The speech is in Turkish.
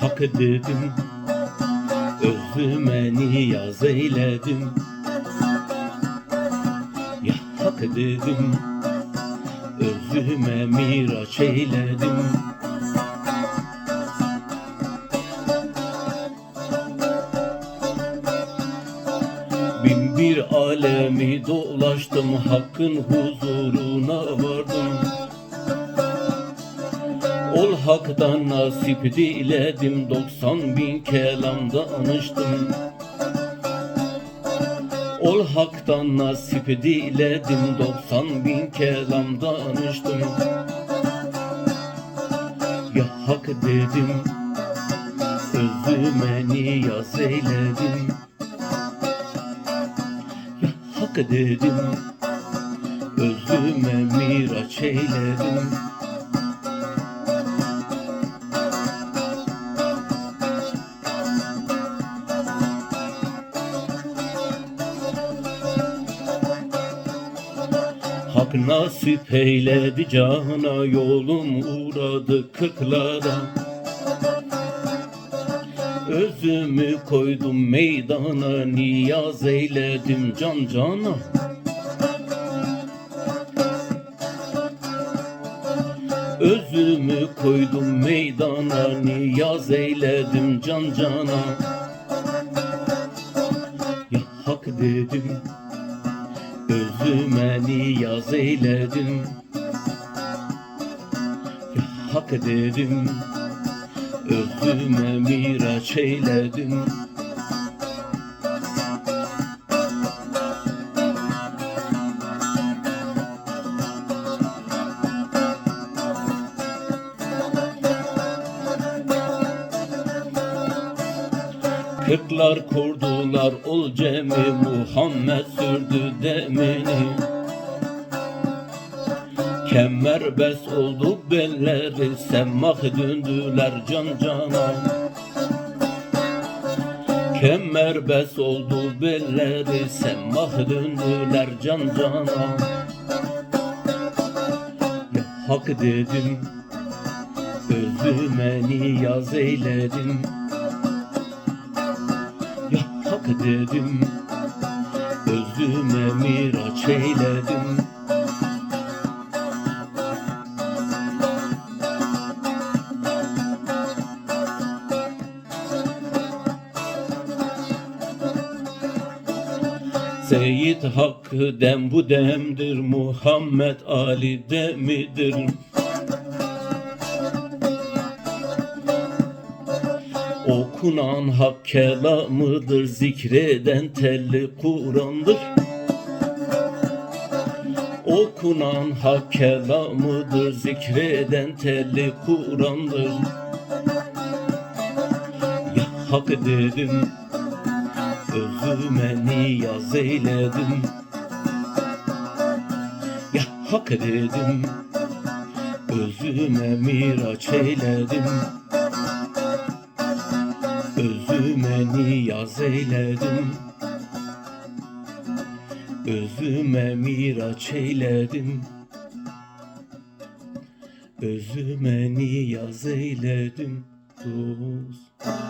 hak dedim Özüme niyaz eyledim. Ya hak dedim Özüme miraç eyledim. Bin bir alemi dolaştım Hakkın huzuruna vardım Ol haktan nasip diledim 90 bin kelam danıştım Ol haktan nasip diledim 90 bin kelam danıştım Ya hak dedim Özüme niyaz eyledim. Ya hak dedim Özüme miraç eyledim Hak nasip eyledi cana yolum uğradı kırklara. Özümü koydum meydana niyaz eyledim can cana. Özümü koydum meydana niyaz eyledim can cana. Ya hak dedim Özüme niyaz eyledim. Ya hak dedim Özüme miraç eyledim Kırklar kurdular ol cemi Muhammed sürdü demini. Kemer bes oldu belleri Semmah döndüler can cana. Kemer bes oldu belleri Semmah döndüler can cana. Ya hak dedim Özüme niyaz eyledim dedim Özüme miraç eyledim. Seyyid hakkı dem bu demdir Muhammed Ali demidir Okunan hak kelamıdır Zikreden telli Kur'an'dır. Okunan hak kelamıdır Zikreden telli Kur'an'dır. Ya hak dedim Özüme niyaz eyledim. Ya hak dedim Özüme miraç eyledim Özüme niyaz eyledim Özüme miraç eyledim Özüme niyaz eyledim dost